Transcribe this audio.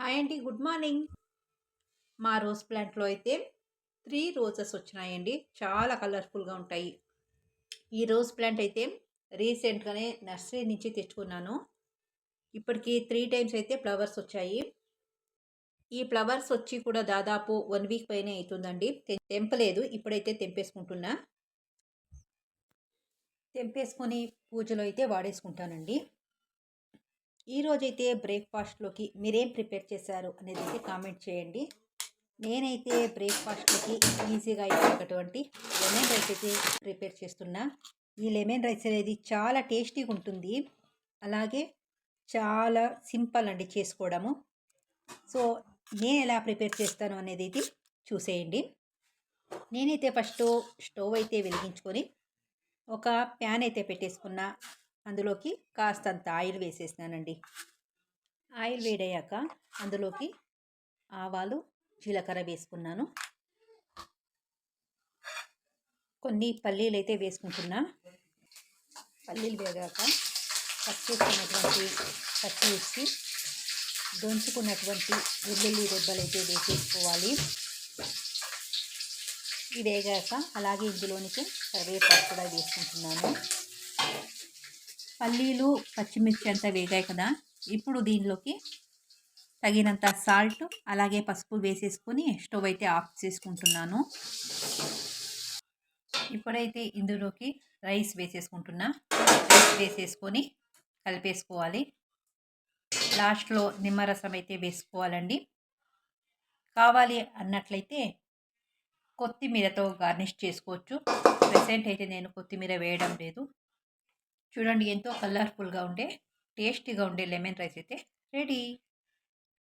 Hi అండి good morning. మా rose ప్లాంట్లో అయితే త్రీ రోజెస్ వచ్చినాయండి. చాలా కలర్ఫుల్గా ఉంటాయి. ఈ రోజ్ ప్లాంట్ అయితే రీసెంట్గానే నర్సరీ నుంచి తెచ్చుకున్నాను. ఇప్పటికి త్రీ టైమ్స్ అయితే ఫ్లవర్స్ వచ్చాయి. ఈ ఫ్లవర్స్ వచ్చి కూడా దాదాపు వన్ వీక్ పైనే అవుతుందండి. తె- తెంపలేదు ఇప్పుడైతే తెంపేసుకుంటున్నా. తెంపేసుకొని పూజలో అయితే వాడేసుకుంటానండి. ఈరోజైతే బ్రేక్ఫాస్ట్లోకి మీరేం ప్రిపేర్ చేశారు అనేది అయితే కామెంట్ చేయండి. నేనైతే బ్రేక్ఫాస్ట్లోకి ఈజీగా అయిపోయేటటువంటి లెమన్ రైస్ అయితే ప్రిపేర్ చేస్తున్నా. ఈ లెమన్ రైస్ అనేది చాలా టేస్టీగా ఉంటుంది. అలాగే చాలా సింపుల్ అండి చేసుకోవడము. సో నేను ఎలా ప్రిపేర్ చేస్తాను అనేది అయితే చూసేయండి. నేనైతే ఫస్ట్ స్టవ్ అయితే వెలిగించుకొని ఒక ప్యాన్ అయితే పెట్టేసుకున్నా. అందులోకి కాస్తంత ఆయిల్ వేసేసినానండి. ఆయిల్ వేడయ్యాక అందులోకి ఆవాలు జీలకర్ర వేసుకున్నాను. కొన్ని పల్లీలు అయితే వేసుకుంటున్నా. పల్లీలు వేగాక కట్ చేసుకున్నటువంటి వేసి దొంచుకున్నటువంటి వెల్లుల్లి రెబ్బలు అయితే వేసేసుకోవాలి. ఇవి వేగాక అలాగే ఇందులోనికి కరివేపాకు కూడా వేసుకుంటున్నాను. పల్లీలు పచ్చిమిర్చి అంతా వేగాయి కదా. ఇప్పుడు దీనిలోకి తగినంత సాల్ట్ అలాగే పసుపు వేసేసుకొని స్టవ్ అయితే ఆఫ్ చేసుకుంటున్నాను. ఇప్పుడైతే ఇందులోకి రైస్ వేసేసుకుంటున్నా. రైస్ వేసేసుకొని కలిపేసుకోవాలి. లాస్ట్లో నిమ్మరసం అయితే వేసుకోవాలండి. కావాలి అన్నట్లయితే కొత్తిమీరతో గార్నిష్ చేసుకోవచ్చు. ప్రెసెంట్ అయితే నేను కొత్తిమీర వేయడం లేదు. చూడండి ఎంతో కలర్ఫుల్గా ఉండే టేస్టీగా ఉండే లెమన్ రైస్ అయితే రెడీ.